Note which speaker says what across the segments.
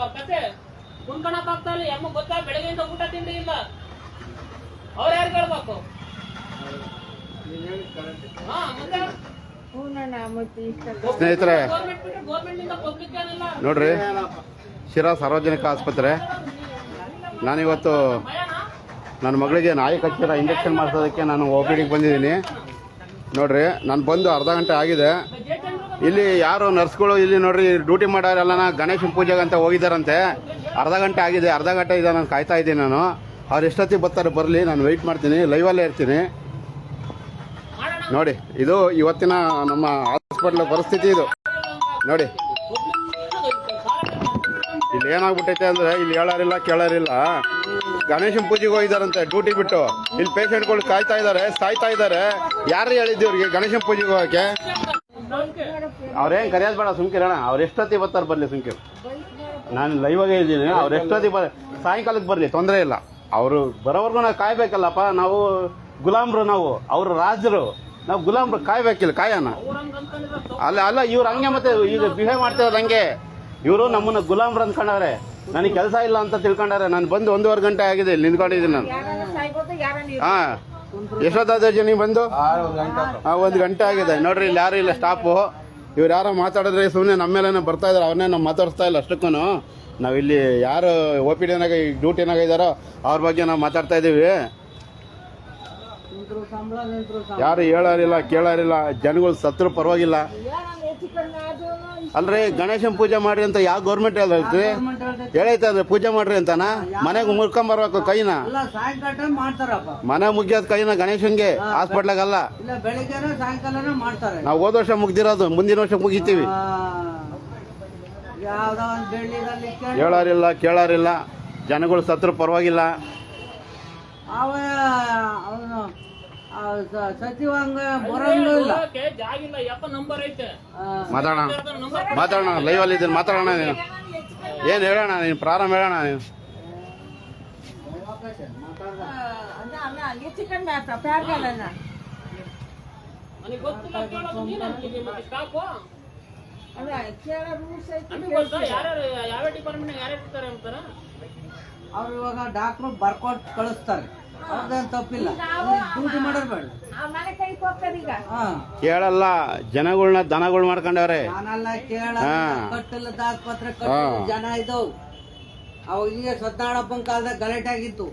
Speaker 1: ಹೇಳ್ಬೇಕ ಕತೆ ಕುಣ್ಕಣಕ್ ಆಗ್ತಾ ಇಲ್ಲ ಎಮ್ಮ ಗೊತ್ತಾ? ಬೆಳಗ್ಗೆಯಿಂದ ಊಟ ತಿಂಡಿ ಇಲ್ಲ. ಅವ್ರ ಯಾರು ಕೇಳ್ಬೇಕು? ಹಾ ಮತ್ತೆ?
Speaker 2: ಸ್ನೇಹಿತರೆ ನೋಡ್ರಿ ಶಿರಾ ಸಾರ್ವಜನಿಕ ಆಸ್ಪತ್ರೆ. ನಾನಿವತ್ತು ನನ್ನ ಮಗಳಿಗೆ ನಾಯಿ ಕಚ್ಚಿರ ಇಂಜೆಕ್ಷನ್ ಮಾಡಿಸೋದಕ್ಕೆ ನಾನು ಒ ಪಿ ಡಿಗೆ ಬಂದಿದ್ದೀನಿ. ನೋಡ್ರಿ ನಾನು ಬಂದು ಅರ್ಧ ಗಂಟೆ ಆಗಿದೆ. ಇಲ್ಲಿ ಯಾರು ನರ್ಸ್ಗಳು ಇಲ್ಲಿ ನೋಡ್ರಿ ಡ್ಯೂಟಿ ಮಾಡೋರೆಲ್ಲನ ಗಣೇಶನ ಪೂಜೆಗೆ ಅಂತ ಹೋಗಿದಾರಂತೆ. ಅರ್ಧ ಗಂಟೆ ಆಗಿದೆ, ಅರ್ಧ ಗಂಟೆ ಇದೆ ನಾನು ಕಾಯ್ತಾ ಇದ್ದೀನಿ ನಾನು. ಅವ್ರು ಎಷ್ಟೊತ್ತಿಗೆ ಬರ್ತಾರೆ ಬರಲಿ, ನಾನು ವೆಯ್ಟ್ ಮಾಡ್ತೀನಿ ಲೈವಲ್ಲೇ ಇರ್ತೀನಿ. ನೋಡಿ, ಇದು ಇವತ್ತಿನ ನಮ್ಮ ಹಾಸ್ಪಿಟ್ಲ್ ಪರಿಸ್ಥಿತಿ ಇದು. ನೋಡಿ. ಇಲ್ಲಿ ಏನಾಗ್ಬಿಟ್ಟೈತೆ ಅಂದ್ರೆ, ಇಲ್ಲಿ ಹೇಳೋರಿಲ್ಲ, ಕೇಳೋರಿಲ್ಲ. ಗಣೇಶನ ಪೂಜೆಗೆ ಹೋಗಿದಾರಂತೆ ಡ್ಯೂಟಿ ಬಿಟ್ಟು. ಇಲ್ಲಿ ಪೇಷಂಟ್ಗಳು ಕಾಯ್ತಾ ಇದ್ದಾರೆ ಸಾಯ್ತಾ ಇದ್ದಾರೆ ಯಾರು ಹೇಳಿದ್ವಿ ಅವ್ರಿಗೆ ಗಣೇಶನ ಪೂಜೆಗೆ ಹೋಗಕ್ಕೆ? ಅವ್ರೇನ್ ಕರೆಯೋದು ಬೇಡ ಸುಮ್ಕಿರಣ ಅವ್ರು ಎಷ್ಟೊತ್ತಿಗೆ ಬರ್ತಾರೆ ಬರಲಿ ಸುಮ್ಕಿರು. ನಾನು ಲೈವಾಗೇ ಇದ್ದೀನಿ ಅವ್ರು ಎಷ್ಟೊತ್ತಿಗೆ ಬರ ಸಾಯಂಕಾಲಕ್ಕೆ ಬರಲಿ ತೊಂದರೆ ಇಲ್ಲ. ಅವರು ಬರೋವರೆಗೂ ನಾವು ಕಾಯ್ಬೇಕಲ್ಲಪ್ಪ. ನಾವು ಗುಲಾಮ್ರು ನಾವು. ಅವರು ರಾಜರು. ನಾವು ಗುಲಾಮ್ರು ಕಾಯ್ಬೇಕಿಲ್ಲ ಕಾಯೋಣ. ಅಲ್ಲ ಅಲ್ಲ ಇವ್ರು ಹಂಗೆ ಮತ್ತೆ ಈಗ ಬಿಹೇವ್ ಮಾಡ್ತಿರೋದು ಹಂಗೆ. ಇವರು ನಮ್ಮನ್ನ ಗುಲಾಮ್ರು ಅಂದ್ಕೊಂಡವ್ರೆ ನನಗೆ ಕೆಲಸ ಇಲ್ಲ ಅಂತ ತಿಳ್ಕೊಂಡಾರೆ ನಾನು ಬಂದು ಒಂದೂವರೆ ಗಂಟೆ ಆಗಿದೆ ಇಲ್ಲಿ ನಿಂತ್ಕೊಂಡಿದ್ದೀನಿ ನಾನು. ಹಾ. ಎಷ್ಟೊತ್ತಾದ ಜನ ಬಂದು? ಆ ಒಂದು ಗಂಟೆ ಆಗಿದೆ. ನೋಡ್ರಿ ಇಲ್ಲಿ ಯಾರು ಇಲ್ಲ ಸ್ಟಾಪು ಇವ್ರು ಯಾರೋ ಮಾತಾಡಿದ್ರೆ ಸುಮ್ಮನೆ ನಮ್ಮ ಮೇಲೇನೆ ಬರ್ತಾ ಇದಾರೆ. ಅವನ್ನೇ ನಾವು ಮಾತಾಡಿಸ್ತಾ ಇಲ್ಲ ಅಷ್ಟಕ್ಕೂ ನಾವಿಲ್ಲಿ ಯಾರು ಒ ಪಿ ಡಿನಾಗ ಡ್ಯೂಟಿನಾಗ ಇದ್ದಾರೋ ಅವ್ರ ಬಗ್ಗೆ ನಾವು ಮಾತಾಡ್ತಾ ಇದ್ದೀವಿ ಯಾರು ಹೇಳಾರಿಲ್ಲ ಕೇಳಾರಿಲ್ಲ ಜನಗಳು ಸತ್ರು ಪರವಾಗಿಲ್ಲ. ಅಲ್ರಿ ಗಣೇಶನ್ ಪೂಜೆ ಮಾಡಿ ಅಂತ ಯಾವ ಗೌರ್ಮೆಂಟ್ ಹೇಳ್ತೈತಿ ಹೇಳೈತೆ ಅಂದ್ರೆ ಪೂಜೆ ಮಾಡ್ರಿ ಅಂತಾನ? ಮನೆಗೆ ಮುರ್ಕೊಂಬರ್ಬೇಕು ಕೈನ?
Speaker 3: ಇಲ್ಲ ಸಾಯಂಕಾಲ ಮಾಡ್ತಾರಪ್ಪ.
Speaker 2: ಮನೆ ಮುಗಿಯೋದು ಕೈನ ಗಣೇಶನ್ಗೆ ಹಾಸ್ಪಿಟ್ಲಾಗಲ್ಲ? ನಾವು ಹೋದ ವರ್ಷ ಮುಗ್ದಿರೋದು ಮುಂದಿನ ವರ್ಷ ಮುಗಿತೀವಿ. ಹೇಳೋರಿಲ್ಲ ಕೇಳೋರಿಲ್ಲ. ಜನಗಳು ಸತ್ರು ಪರವಾಗಿಲ್ಲ.
Speaker 3: ಸಚಿವಾಂಗ ಆ,
Speaker 2: ಮಾತಾಡೋಣ. ಲೈವ್ ಅಲ್ಲಿ ಇದ್ದೀನಿ ಮಾತಾಡೋಣ ಏನು ಹೇಳೋಣ ನೀನು? ಪ್ರಾರಂಭ ಹೇಳೋಣ ನೀನು?
Speaker 3: ಅವ್ರು ಇವಾಗ ಡಾಕ್ಟ್ರು ಬರ್ಕೊಟ್ ಕಳಿಸ್ತಾರೆ. ತಪ್ಪಿಲ್ಲ. ಡ್ಯೂಟಿ ಮಾಡೋರು ಬೇಡ.
Speaker 4: ಆ ಮನೆ ಕೈ ಹೋಗ್ತಾರೆ ಈಗ.
Speaker 3: ಹಾ.
Speaker 2: ಕೇಳಲ್ಲ ಜನಗಳನ್ನ ದನಗಳು ಮಾಡ್ಕೊಂಡವ್ರೆ.
Speaker 3: ನಾನೆಲ್ಲ ಕೇಳ. ಜನ ಇದ್ದವು. ಅವಾಗ ಈಗ ಸದ್ದಾಡಪ್ಪನ ಕಾಲದಾಗ ಗಲಾಟೆ ಆಗಿತ್ತು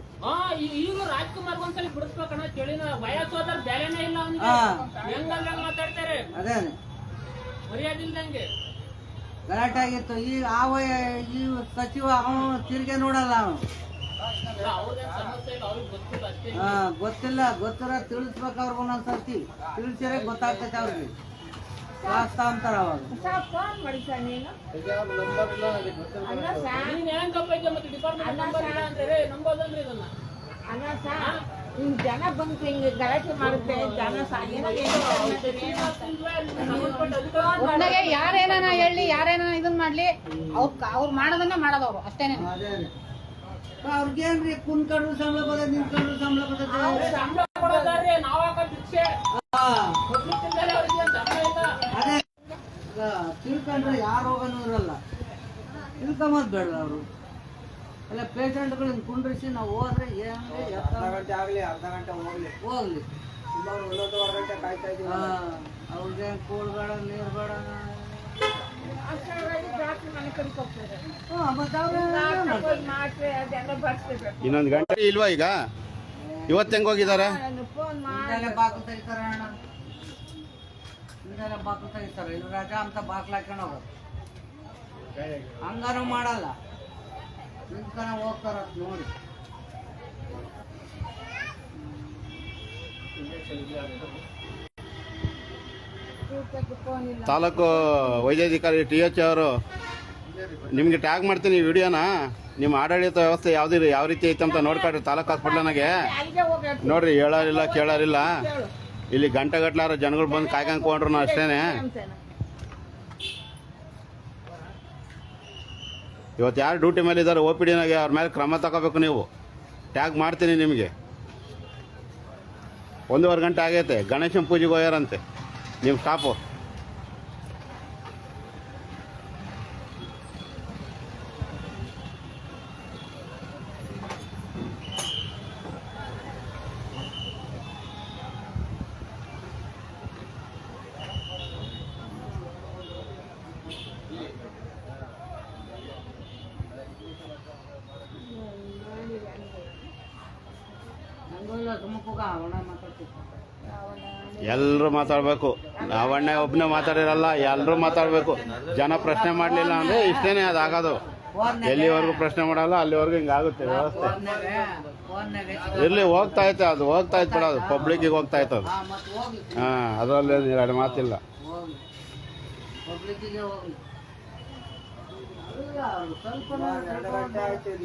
Speaker 1: ಈಗ ರಾಜ್ಕುಮಾರ್ ಒಂದ್ಸಲ ಬಿಡಿಸ್ಬೇಕಣ್ಣ ಚಳಿನ ವಯಸ್ಸು ಹೋದ್ರ ಬೆಲೆನೇ ಇಲ್ಲ ಅವನಿಗೆ.
Speaker 3: ಹಾ.
Speaker 1: ಹೆಂಗಲ್ಲ ಮಾತಾಡ್ತಾರೆ?
Speaker 3: ಅದೇ
Speaker 1: ಮರ್ಯಾದಿಲ್ದಂಗೆ
Speaker 3: ಗಲಾಟೆ ಆಗಿತ್ತು ಈಗ ಆವ ಈ ಸಚಿವ ಅವನು ತಿರ್ಗೆ ನೋಡಲ್ಲ ಅವನು.
Speaker 1: ಅವ್ರದೇನ್ ಸಮಸ್ಯೆ ಇಲ್ಲ ಗೊತ್ತಿಲ್ಲ ಅಷ್ಟೇ.
Speaker 3: ಹಾ ಗೊತ್ತಿಲ್ಲ. ಗೊತ್ತಿರ ತಿಳಿಸ್ಬೇಕು ಅವ್ರಿಗೆ ಒಂದೊಂದ್ಸರ್ತಿ. ತಿಳಿಸಿರೇ ಗೊತ್ತಾಗ್ತೈತೆ ಅವ್ರಿಗೆ. ಅಂತಾರ ಅವಾಗ.
Speaker 1: ಇದನ್ನ.
Speaker 4: ಹಿಂಗ್ ಜನ ಬಂದು ಹಿಂಗೆ ಗಲಾಟೆ ಮಾಡುತ್ತೆ. ಜನ ಸಾಗಿ ಏನೋ ಏನೋ
Speaker 5: ಒಟ್ನಾಗೆ ಯಾರೇನ ಹೇಳಿ ಯಾರೇನ ಇದನ್ ಮಾಡ್ಲಿ ಅವ್ರ ಅವ್ರು ಮಾಡೋದನ್ನ ಮಾಡೋದವ್ರು ಅಷ್ಟೇನೆ.
Speaker 3: ಅದೇ ಅವ್ರಿಗೇನ್ರಿ ಕುಂತ್ಕೊಂಡ್ರು ಸಂಬಳ ಬರ್ತದೆ ನಿಂತ್ಕೊಂಡ್ರು ಸಂಬಳ
Speaker 1: ಏನ್
Speaker 3: ಅದೇ ತಿಳ್ಕೊಂಡ್ರೆ ಯಾರು ಹೋಗೋನು ಇರಲ್ಲ. ತಿಳ್ಕೊಂಬದ್ ಬೇಡ ಅವರು. ಎಲ್ಲ ಪೇಷಂಟ್ಗಳನ್ನ ಕುಂಡ್ರಿಸಿ ನಾವು ಹೋದ್ರೆ ಏನ್ರಿ ಗಂಟೆ ಆಗಲಿ ಅರ್ಧ ಗಂಟೆ ಹೋಗ್ಲಿ. ಹೋಗ್ಲಿ. ಒಂದೊಂದುವರೆ ಗಂಟೆ ಕಾಯ್ತಾ ಇದ್ದೀವಿ. ಅವ್ರಿಗೆ ಕೂಳ್ ಬೇಡ ನೀರು ಬೇಡ
Speaker 2: ಇನ್ನೊಂದು ಗಂಟೆ. ಇಲ್ವಾ ಈಗ? ಇವತ್ತು ಹೆಂಗ್ ಹೋಗಿದ್ದಾರೆ?
Speaker 3: ಬಾಕ್ಲು ತೆಗಿತಾರೆ ಇಲ್ಲಿ ರಜಾ ಅಂತ ಬಾಕ್ಲು ಹಾಕೊಂಡು ಹೋಗೋದು. ಹಂಗಾರು ಮಾಡಲ್ಲ. ನಿಂತ್ಕೊಂಡು ಹೋಗ್ತಾರ ನೋಡಿ.
Speaker 4: ಇಂಜೆಕ್ಷನ್ ಇಲ್ಲ
Speaker 2: ತಾಲೂಕು ವೈದ್ಯಾಧಿಕಾರಿ ಟಿ ಎಚ್ ಅವರು, ನಿಮಗೆ ಟ್ಯಾಗ್ ಮಾಡ್ತೀನಿ ವಿಡಿಯೋನ. ನಿಮ್ಮ ಆಡಳಿತ ವ್ಯವಸ್ಥೆ ಯಾವ್ದು ಯಾವ ರೀತಿ ಐತೆ ಅಂತ ನೋಡ್ಕೊಳ್ರಿ ತಾಲೂಕು ಹಾಸ್ಪಿಟ್ಲನಾಗೆ ನೋಡ್ರಿ, ಹೇಳೋರಿಲ್ಲ, ಕೇಳೋರಿಲ್ಲ. ಇಲ್ಲಿ ಗಂಟೆ ಗಟ್ಲಾರ ಜನಗಳು ಬಂದು ಕಾಯ್ಕೊಂಡ್ರು ಅಷ್ಟೇನೆ. ಇವತ್ತು ಯಾರು ಡ್ಯೂಟಿ ಮೇಲೆ ಇದ್ದಾರೆ ಒ ಪಿ ಡಿನಾಗೆ ಅವ್ರ ಮೇಲೆ ಕ್ರಮ ತಗೋಬೇಕು ನೀವು. ಟ್ಯಾಗ್ ಮಾಡ್ತೀನಿ ನಿಮಗೆ. ಒಂದೂವರೆ ಗಂಟೆ ಆಗೈತೆ, ಗಣೇಶನ ಪೂಜೆಗೆ ಹೋಗ್ಯಾರಂತೆ.
Speaker 3: ನೀವು ಸ್ಟಾಪು
Speaker 2: ಎಲ್ಲರೂ ಮಾತಾಡಬೇಕು. ನಾವಣ್ಣ ಒಬ್ಬನೇ ಮಾತಾಡಿರಲ್ಲ ಎಲ್ಲರೂ ಮಾತಾಡಬೇಕು. ಜನ ಪ್ರಶ್ನೆ ಮಾಡಲಿಲ್ಲ ಅಂದರೆ ಇಷ್ಟೇನೆ ಆಗೋದು ಎಲ್ಲಿವರೆಗೂ ಪ್ರಶ್ನೆ ಮಾಡಲ್ಲ ಅಲ್ಲಿವರೆಗೂ ಹಿಂಗಾಗುತ್ತೆ ವ್ಯವಸ್ಥೆ.
Speaker 3: ಫೋನ್ನಾಗೆ
Speaker 2: ಹೋಗ್ತಾ ಐತೆ ಅದು ಹೋಗ್ತಾ ಐತೆ ಬಿಡೋದು ಪಬ್ಲಿಕ್ಕಿಗೆ ಹೋಗ್ತಾ ಐತೆ ಅದು.
Speaker 3: ಹಾ ಮತ್ತೆ ಹೋಗ್ಲಿ
Speaker 2: ಹಾಂ ಅದರಲ್ಲಿ ಎರಡು ಮಾತಿಲ್ಲ.
Speaker 3: ಇಲ್ಲ, ಅವ್ರು ಸ್ವಲ್ಪ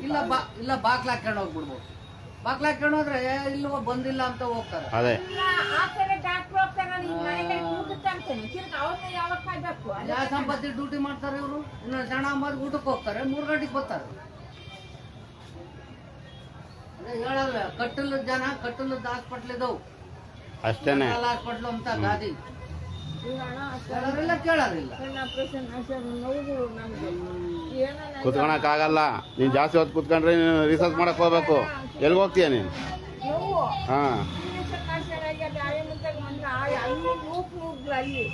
Speaker 3: ಇಲ್ಲ ಬಾ ಇಲ್ಲ ಬಾಕ್ಲ ಹಾಕೊಂಡು ಹೋಗ್ಬಿಡ್ಬೋದು. ಬಾಕ್ಲ ಹಾಕೊಂಡು ಹೋದ್ರೆ ಇಲ್ವ ಬಂದಿಲ್ಲ ಅಂತ ಹೋಗ್ತಾರೆ.
Speaker 2: ಅದೇ
Speaker 4: ಆ ಕಡೆ ಡಾಕ್ಟ್ರು ಹೋಗ್ತಾರೆ ನೀನ್ ಮನೆಗೆ ಕೂಗುತ್ತೆ ಅಂತೇನೆ ತಿರ್ಗಿ ಅವ್ರನ್ನ ಯಾವಾಗ ಕಾಯ್ಬೇಕು ಅದೇ
Speaker 3: ಯಾವ ಸಂಪತ್ತಿ ಡ್ಯೂಟಿ ಮಾಡ್ತಾರೆ ಇವರು? ಇನ್ನು ಜನ ಮಾಡಿ ಊಟಕ್ಕೆ ಹೋಗ್ತಾರೆ ಮೂರು ಗಂಟೆಗೆ ಬರ್ತಾರೆ. ಅದೇ ಹೇಳಲ್ವೇ ಕಟ್ಟಲು ಜನ ಕಟ್ಟಲದ ಹಾಸ್ಪಿಟ್ಲ್ ಇದಾವೆ.
Speaker 2: ಅಷ್ಟೇನೆ.
Speaker 3: ಹಾಸ್ಪಿಟ್ಲು ಅಂತ ಗಾದಿ. ಕೇಳೋರಿಲ್ಲ ಕೇಳೋರಿಲ್ಲ
Speaker 4: ಸಣ್ಣ ಏನೋ ನನ್
Speaker 2: ಕುತ್ಕೊಳಕ್ಕಾಗಲ್ಲ ನೀನು ಜಾಸ್ತಿ ಹೊತ್ತು ಕುತ್ಕೊಂಡ್ರೆ ನೀನು ರಿಸರ್ಚ್ ಮಾಡಕ್ ಹೋಗ್ಬೇಕು. ಎಲ್ಲಿ ಹೋಗ್ತೀಯ ನೀನು? ಹಾ.
Speaker 4: ಅಲ್ಲಿ.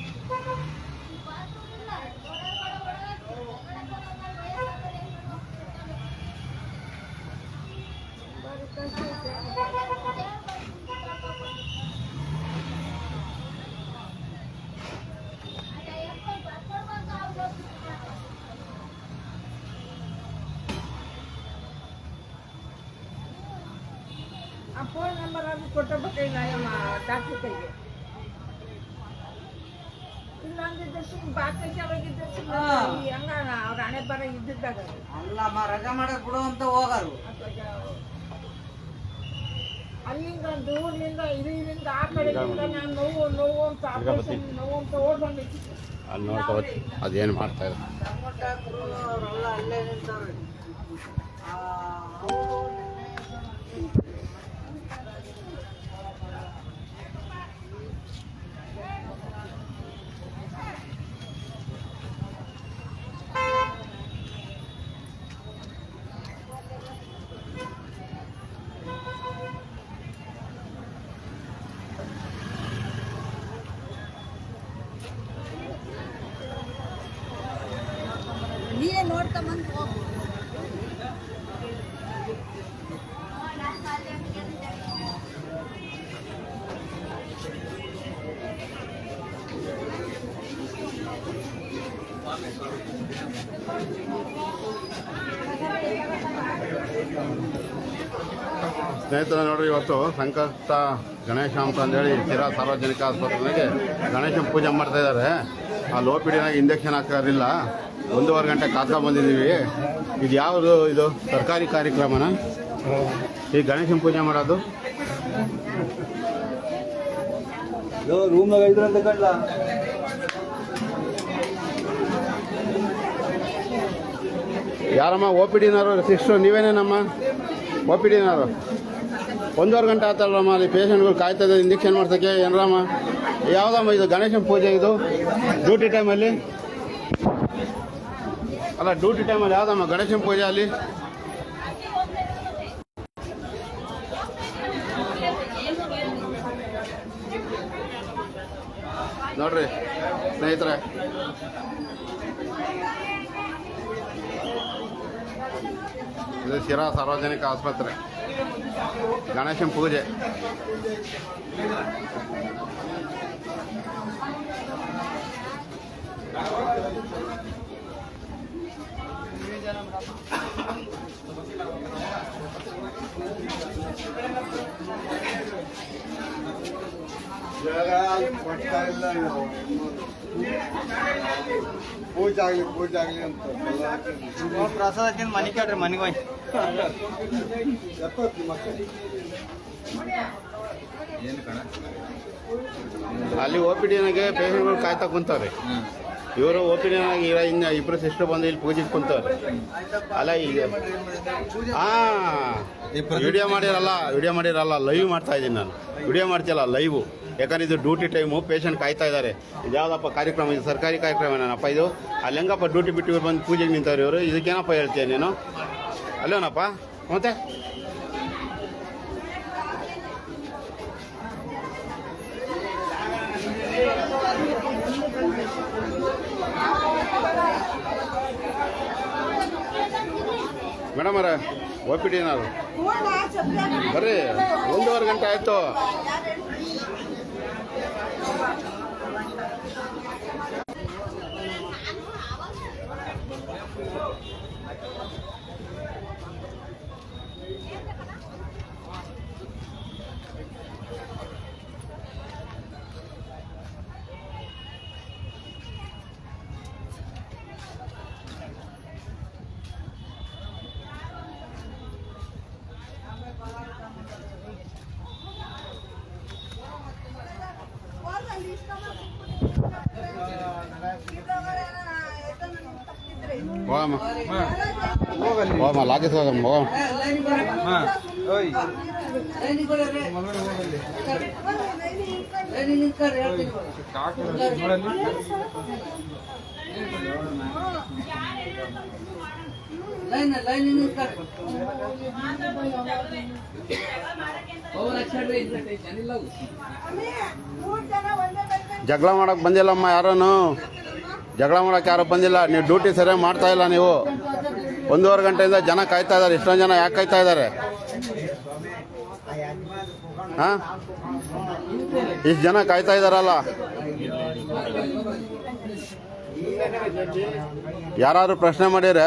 Speaker 4: ಆ ಫೋನ್ ನಂಬರ್ ಅದು ಕೊಟ್ಟಬೇಕಾಗಿಲ್ಲ ನಮ್ಮ ಡಾಕ್ಟ್ರ್ ಕೈಗೆ ಇಲ್ಲ ಅಂದಿದ್ರೆ ಸುಮ್ಮನೆ ಬಾಕಶಾವಾಗಿದ್ದರೆ ಸುಮ್ಮನೆ ಹಂಗ ಅವ್ರ ಹಣೆ ಬರ ಇದ್ದಿದ್ದಾಗ
Speaker 3: ಅಲ್ಲ ಮ ರಜಾ ಮಾಡಕ್ ಬಿಡು ಅಂತ ಹೋಗಾರು
Speaker 4: ಅಲ್ಲಿಂದ ದೂರದಿಂದ ಇಲ್ಲಿಂದ ಆ ಕಡೆಯಿಂದ ನಾನು ನೋವು ನೋವು ಅಂತ ಆಪರೇಷನ್ ನೋವು ಅಂತ ಓಡ್ ಬಂದಿತ್ತು
Speaker 2: ಅಲ್ಲಿ ನೋಡ್ಕೋಬೇಕು ಅದೇನು ಮಾಡ್ತಾ
Speaker 3: ಡಾಕ್ಟ್ರು ಅವರೆಲ್ಲ ಅಲ್ಲೇ ನಿಂತವ್ರೆ ಆ, ಅವ್ರು
Speaker 4: ನೀವೇ ನೋಡ್ಕೊಂಬಂದು
Speaker 2: ಸ್ನೇಹಿತರೆ ನೋಡ್ರಿ ಇವತ್ತು ಸಂಕಷ್ಟ ಗಣೇಶ ಅಂತ ಅಂದೇಳಿ ಶಿರಾ ಸಾರ್ವಜನಿಕ ಆಸ್ಪತ್ರೆಗೆ ಗಣೇಶನ ಪೂಜೆ ಮಾಡ್ತಾ ಇದ್ದಾರೆ. ಆ ಲೋ ಪಿಡಿನಾಗ ಇಂಜೆಕ್ಷನ್ ಹಾಕೋರಿಲ್ಲ ಒಂದೂವರೆ ಗಂಟೆ ಕಾಯ್ತಾ ಬಂದಿದ್ದೀವಿ. ಇದು ಯಾವುದು ಇದು? ಸರ್ಕಾರಿ ಕಾರ್ಯಕ್ರಮನ? ಈ ಗಣೇಶನ ಪೂಜೆ ಮಾಡೋದು?
Speaker 3: ರೂಮ್ನಾಗ ಇದ್ರಂತ ಕಂಡ್ಲ.
Speaker 2: ಯಾರಮ್ಮ ಓ ಪಿ ಡಿನವರು ಸಿಸ್ಟ್ರು ನೀವೇನೇನಮ್ಮ? ಓ ಪಿ ಡಿನವರು ಒಂದೂವರೆ ಗಂಟೆ ಆತಲ್ರಮ್ಮ ಅಲ್ಲಿ ಪೇಷಂಟ್ಗಳು ಕಾಯ್ತಾ ಇದ್ದಾರೆ ಇಂಜೆಕ್ಷನ್ ಮಾಡ್ಸೋಕ್ಕೆ. ಏನರಮ್ಮ? ಯಾವುದಮ್ಮ ಇದು ಗಣೇಶನ ಪೂಜೆ ಇದು? ಡ್ಯೂಟಿ ಟೈಮಲ್ಲಿ? ಅಲ್ಲ ಡ್ಯೂಟಿ ಟೈಮಲ್ಲಿ ಯಾವ್ದಮ್ಮ? ಗಣೇಶನ ಪೂಜೆ ಅಲ್ಲಿ? ನೋಡ್ರಿ ಸ್ನೇಹಿತರೆ. ಇದು ಶಿರಾ ಸಾರ್ವಜನಿಕ ಆಸ್ಪತ್ರೆ. ಗಣೇಶನ ಪೂಜೆ.
Speaker 6: ಪೂಜೆ ಆಗ್ಲಿ ಪೂಜೆ ಆಗ್ಲಿ ಅಂತ
Speaker 3: ಪ್ರಸಾದ ತಿಂದು ಮನೆ ಕೇಳ್ರಿ ಮನೆಗೆ ಹೋಗಿ
Speaker 2: ಅಲ್ಲಿ ಓ ಪಿ ಡಿನಾಗೆ ಪೇಷಂಟ್ಗಳು ಕಾಯ್ತಾ ಕುಂತವ್ರೆ. ಇವರು ಒಪಿನಿಯನ್ ಆಗಿ ಡಿನಾಗ ಇನ್ನು ಇಬ್ಬರು ಸಿಸ್ಟರ್ ಬಂದು ಇಲ್ಲಿ ಪೂಜೆ ಕುಂತಾರೆ ಅಲ್ಲ ಈಗ ಹಾಂ ವಿಡಿಯೋ ಮಾಡಿರಲ್ಲ ವಿಡಿಯೋ ಮಾಡಿರಲ್ಲ ಲೈವ್ ಮಾಡ್ತಾ ಇದ್ದೀನಿ ನಾನು. ವಿಡಿಯೋ ಮಾಡ್ತಿಲ್ಲ ಲೈವು ಯಾಕಂದ್ರೆ ಇದು ಡ್ಯೂಟಿ ಟೈಮು ಪೇಷಂಟ್ ಕಾಯ್ತಾ ಇದ್ದಾರೆ. ಇದು ಯಾವುದಪ್ಪ ಕಾರ್ಯಕ್ರಮ ಇದು? ಸರ್ಕಾರಿ ಕಾರ್ಯಕ್ರಮ ಏನಪ್ಪ ಇದು? ಅಲ್ಲಿ ಹೆಂಗಪ್ಪ ಡ್ಯೂಟಿ ಬಿಟ್ಟು ಬಂದು ಪೂಜೆಗೆ ನಿಂತವ್ರು ಇವರು? ಇದಕ್ಕೇನಪ್ಪ ಹೇಳ್ತೀನಿ ನೀನು? ಅಲ್ಲೇನಪ್ಪ ಮತ್ತೆ? ಮೇಡಮ್ ಒ ಪಿ ಡಿ ನಾವು ಬರ್ರಿ ಒಂದೂವರೆ ಗಂಟೆ ಆಯಿತು. ಹೋಗಮ್ಮ.
Speaker 3: ಲೈನ್ ನಿಂತ್ಕೊಳ್ರಿ.
Speaker 2: ಜಗಳ ಮಾಡಕ್ ಬಂದಿಲ್ಲಮ್ಮ ಯಾರನು ಜಗಳ ಮಾಡೋಕ್ಕೆ ಯಾರು ಬಂದಿಲ್ಲ. ನೀವು ಡ್ಯೂಟಿ ಸರಿಯಾಗಿ ಮಾಡ್ತಾ ಇಲ್ಲ ನೀವು. ಒಂದೂವರೆ ಗಂಟೆಯಿಂದ ಜನ ಕಾಯ್ತಾ ಇದ್ದಾರೆ. ಇಷ್ಟೊಂದು ಜನ ಯಾಕೆ ಕಾಯ್ತಾ ಇದ್ದಾರೆ? ಹಾ? ಇಷ್ಟು ಜನ ಕಾಯ್ತಾ ಇದ್ದಾರಲ್ಲ. ಯಾರಾದ್ರು ಪ್ರಶ್ನೆ ಮಾಡಿದ್ರೆ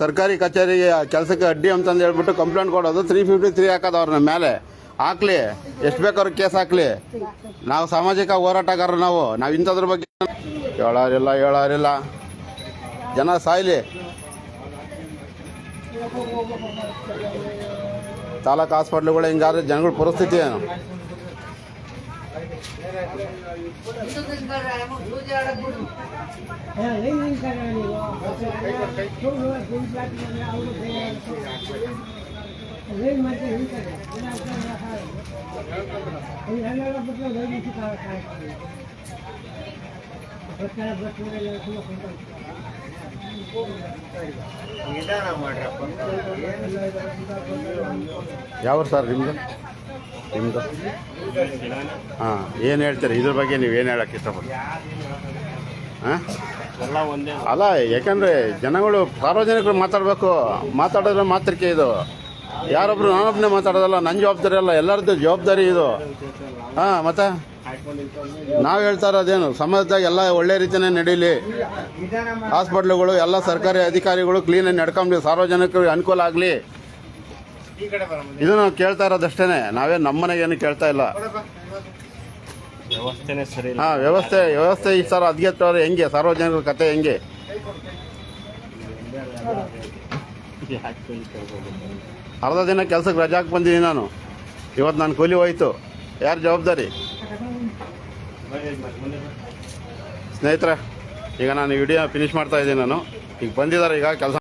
Speaker 2: ಸರ್ಕಾರಿ ಕಚೇರಿಗೆ ಕೆಲಸಕ್ಕೆ ಅಡ್ಡಿ ಅಂತಂದು ಹೇಳ್ಬಿಟ್ಟು ಕಂಪ್ಲೇಂಟ್ ಕೊಡೋದು ತ್ರೀ ಫಿಫ್ಟಿ ತ್ರೀ ಹಾಕೋದು ಅವ್ರನ್ನ ಮೇಲೆ. ಹಾಕ್ಲಿ. ಎಷ್ಟು ಬೇಕಾದ್ರೂ ಕೇಸ್ ಹಾಕ್ಲಿ. ನಾವು ಸಾಮಾಜಿಕ ಹೋರಾಟಗಾರರು ನಾವು. ನಾವು ಇಂಥದ್ರ ಬಗ್ಗೆ ಹೇಳೋರಿಲ್ಲ ಹೇಳೋರಿಲ್ಲ ಜನ ಸಾಯ್ಲಿ. ತಾಲೂಕು ಹಾಸ್ಪಿಟ್ಲ್ಗಳು ಹಿಂಗಾದ್ರೆ ಜನಗಳ ಪರಿಸ್ಥಿತಿ ಏನು? ಯಾವ ಸರ್ ನಿಮ್ಮದು ನಿಮ್ದು? ಹಾಂ, ಏನು ಹೇಳ್ತೀರಿ? ಇದ್ರ ಬಗ್ಗೆ ನೀವು ಏನು ಹೇಳಕ್ಕೆ ಇಷ್ಟಪಡ್ತೀರಿ? ಹಾಂ? ಅಲ್ಲ, ಯಾಕಂದರೆ ಜನಗಳು, ಸಾರ್ವಜನಿಕರು ಮಾತಾಡಬೇಕು, ಮಾತಾಡಿದ್ರೆ ಮಾತ್ರಕ್ಕೆ ಇದು. ಯಾರೊಬ್ರು ನಾನೊಬ್ಬನೇ ಮಾತಾಡೋದಲ್ಲ ನನ್ನ ಜವಾಬ್ದಾರಿ ಅಲ್ಲ ಎಲ್ಲರದ್ದು ಜವಾಬ್ದಾರಿ ಇದು. ಹಾಂ ಮತ್ತೆ? ನಾವು ಹೇಳ್ತಾ ಇರೋದೇನು ಸಮಾಜದಾಗ ಎಲ್ಲ ಒಳ್ಳೆ ರೀತಿಯೇ ನಡೀಲಿ. ಹಾಸ್ಪಿಟ್ಲುಗಳು ಎಲ್ಲ ಸರ್ಕಾರಿ ಅಧಿಕಾರಿಗಳು ಕ್ಲೀನಾಗಿ ನಡ್ಕೊಂಡ್ಲಿ ಸಾರ್ವಜನಿಕರಿಗೆ ಅನುಕೂಲ ಆಗಲಿ. ಇದು ನಾವು ಕೇಳ್ತಾ ಇರೋದಷ್ಟೇ ನಾವೇ ನಮ್ಮನೆಗೆ ಏನು ಕೇಳ್ತಾ ಇಲ್ಲ. ಹಾಂ ವ್ಯವಸ್ಥೆ ವ್ಯವಸ್ಥೆ ಈ ಸರ್ ಅದ್ಗೆತ್ತವ್ರೆ ಹೆಂಗೆ ಸಾರ್ವಜನಿಕರ ಕತೆ ಹೆಂಗೆ?
Speaker 6: ಯಾಕೆ?
Speaker 2: ಅರ್ಧ ದಿನ ಕೆಲಸಕ್ಕೆ ರಜೆ ಹಾಕಿ ಬಂದಿದ್ದೀನಿ ನಾನು. ಇವತ್ತು ನಾನು ಕೂಲಿ ಹೋಯ್ತು. ಯಾರು ಜವಾಬ್ದಾರಿ? ಸ್ನೇಹಿತರೆ, ಈಗ ನಾನು ವಿಡಿಯೋ ಫಿನಿಶ್ ಮಾಡ್ತಾ ಇದ್ದೀನಿ ನಾನು. ಈಗ ಬಂದಿದ್ದಾರೆ, ಈಗ ಕೆಲಸ